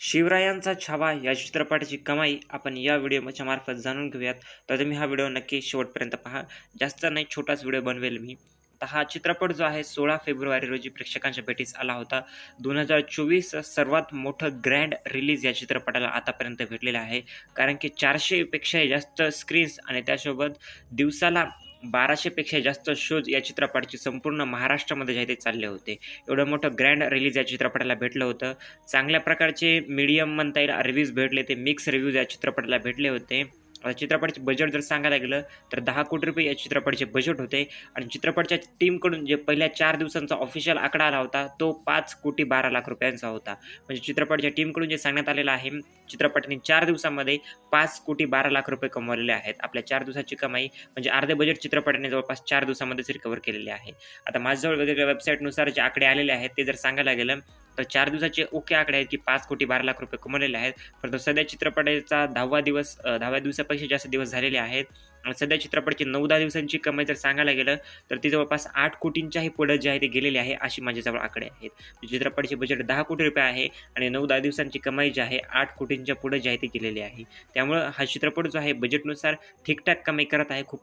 शिवरायांचा छावा या चित्रपटाची कमाई आपण या व्हिडिओच्या मार्फत जाणून घेऊयात. तर तुम्ही हा व्हिडिओ नक्की शेवटपर्यंत पहा. जास्त नाही छोटाच व्हिडिओ बनवेल मी. तर हा चित्रपट जो आहे सोळा फेब्रुवारी रोजी प्रेक्षकांच्या भेटीस आला होता. दोन हजार चोवीस सर्वात मोठं ग्रँड रिलीज या चित्रपटाला आतापर्यंत भेटलेलं आहे. कारण की चारशेपेक्षाही जास्त स्क्रीन्स आणि त्यासोबत दिवसाला बाराशेपेक्षा जास्त शोज या चित्रपटाची संपूर्ण महाराष्ट्रामध्ये जे आहे ते चालले होते. एवढं मोठं ग्रँड रिलीज या चित्रपटाला भेटलं होतं. चांगल्या प्रकारचे मीडियम म्हणता येईल रिव्ह्यूज भेटले ते मिक्स रिव्ह्यूज या चित्रपटाला भेटले होते. आता चित्रपटाचे बजेट जर सांगायला गेलं तर दहा कोटी रुपये या चित्रपटाचे बजेट होते. आणि चित्रपटच्या टीमकडून जे पहिल्या चार दिवसांचा ऑफिशियल आकडा आला होता तो पाच कोटी बारा लाख रुपयांचा होता. म्हणजे चित्रपटच्या टीमकडून जे सांगण्यात आलेलं आहे चित्रपटाने चार दिवसामध्ये पाच कोटी बारा लाख रुपये कमवलेले आहेत. आपल्या चार दिवसाची कमाई म्हणजे अर्धे बजेट चित्रपटाने जवळपास चार दिवसामध्येच रिकवर केलेले आहे. आता माझ्याजवळ वेगवेगळ्या वेबसाईटनुसार जे आकडे आलेले आहेत ते जर सांगायला गेलं तर चार दिवसाचे ओके आकडे आहेत की पाच कोटी बारा लाख रुपये कमवलेले आहेत. परंतु सध्या चित्रपटाचा दहावा दिवस दहाव्या दिवसापेक्षा जास्त दिवस झालेले आहेत. आणि सध्या चित्रपटाची नऊ दहा दिवसांची कमाई जर सांगायला गेलं तर ती जवळपास आठ कोटींच्याही पुढे जे आहे ते गेलेले आहे अशी माझ्याजवळ आकडे आहेत. म्हणजे चित्रपटाचे बजेट दहा कोटी रुपये आहे आणि नऊ दहा दिवसांची कमाई जी आहे आठ कोटींच्या पुढे जी आहे ती गेलेली आहे. त्यामुळं हा चित्रपट जो आहे बजेटनुसार ठीकठाक कमाई करत आहे खूप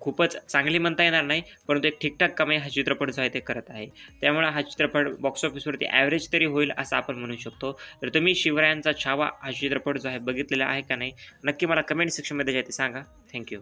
खूपच चांगली म्हणता येणार नाही परंतु एक ठीकठाक कमाई हा चित्रपट जो आहे ते करत आहे. त्यामुळे हा चित्रपट बॉक्स ऑफिसवरती ॲव्हरेज तरी होईल असं आपण म्हणू शकतो. तर तुम्ही शिवरायांचा छावा हा चित्रपट जो आहे बघितलेला आहे का नाही नक्की मला कमेंट सेक्शनमध्ये जे ते सांगा. थँक्यू